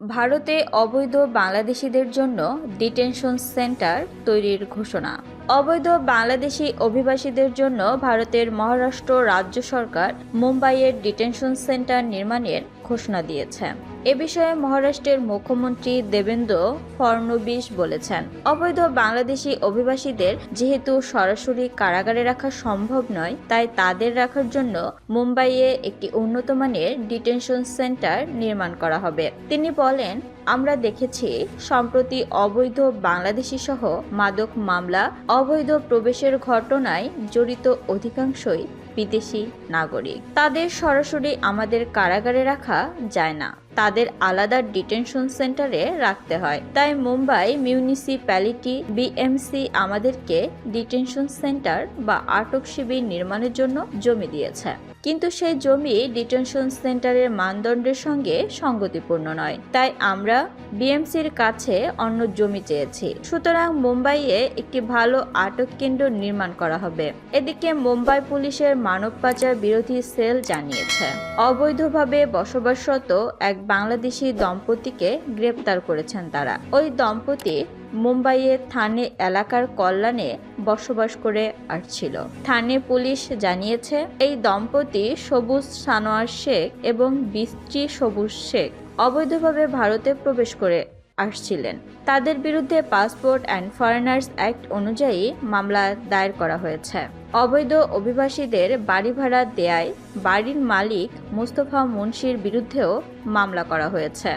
ভারতে অবৈধ বাংলাদেশিদের জন্য ডিটেনশন সেন্টার তৈরির ঘোষণা। অবৈধ বাংলাদেশি অভিবাসীদের জন্য ভারতের মহারাষ্ট্র রাজ্য সরকার মুম্বাইয়ের ডিটেনশন সেন্টার নির্মাণের ঘোষণা দিয়েছে। এ বিষয়ে মহারাষ্ট্রের মুখ্যমন্ত্রী দেবেন্দ্র ফড়নবিস বলেছেন, অবৈধ বাংলাদেশি অভিবাসীদের যেহেতু সরাসরি কারাগারে রাখা সম্ভব নয়, তাই তাদের রাখার জন্য মুম্বাইয়ে একটি উন্নত মানের ডিটেনশন সেন্টার নির্মাণ করা হবে। তিনি বলেন আমরা দেখেছি, সম্প্রতি অবৈধ বাংলাদেশি সহ মাদক মামলা, অবৈধ প্রবেশের ঘটনায় জড়িত অধিকাংশই বিদেশি নাগরিক। তাদের সরাসরি আমাদের কারাগারে রাখা যায় না। তাদের আলাদা ডিটেনশন সেন্টারে রাখতে হয়। তাই মুম্বাই মিউনিসিপ্যালিটি বিএমসি আমাদেরকে ডিটেনশন সেন্টার বা আটক শিবির নির্মাণের জন্য জমি দিয়েছে। কিন্তু সেই জমি ডিটেনশন সেন্টারের মানদণ্ডের সঙ্গে সঙ্গতিপূর্ণ নয়। তাই আমরা বিএমসির কাছে অন্য জমি চেয়েছি। সুতরাং মুম্বাইয়ে একটি ভালো আটক কেন্দ্র নির্মাণ করা হবে। এদিকে মুম্বাই পুলিশের মানব পাচার বিরোধী সেল জানিয়েছে। অবৈধভাবে বসবাসরত এক বাংলাদেশি দম্পতিকে গ্রেপ্তার করেছেন তারা। ওই দম্পতি মুম্বাইয়ের থানে এলাকার কল্যাণে বসবাস করে আসছিল। থানে পুলিশ জানিয়েছে, এই দম্পতি সবুজ সানোয়ার শেখ এবং বিস্ত্রী সবুজ শেখ। অবৈধভাবে ভারতে প্রবেশ করে আসছিলেন। তাদের বিরুদ্ধে পাসপোর্ট অ্যান্ড ফরেনার্স অ্যাক্ট অনুযায়ী মামলা দায়ের করা হয়েছে। অবৈধ অভিবাসীদের বাড়ি ভাড়া দেয়ায় বাড়ির মালিক মুস্তফা মুন্সির বিরুদ্ধেও মামলা করা হয়েছে।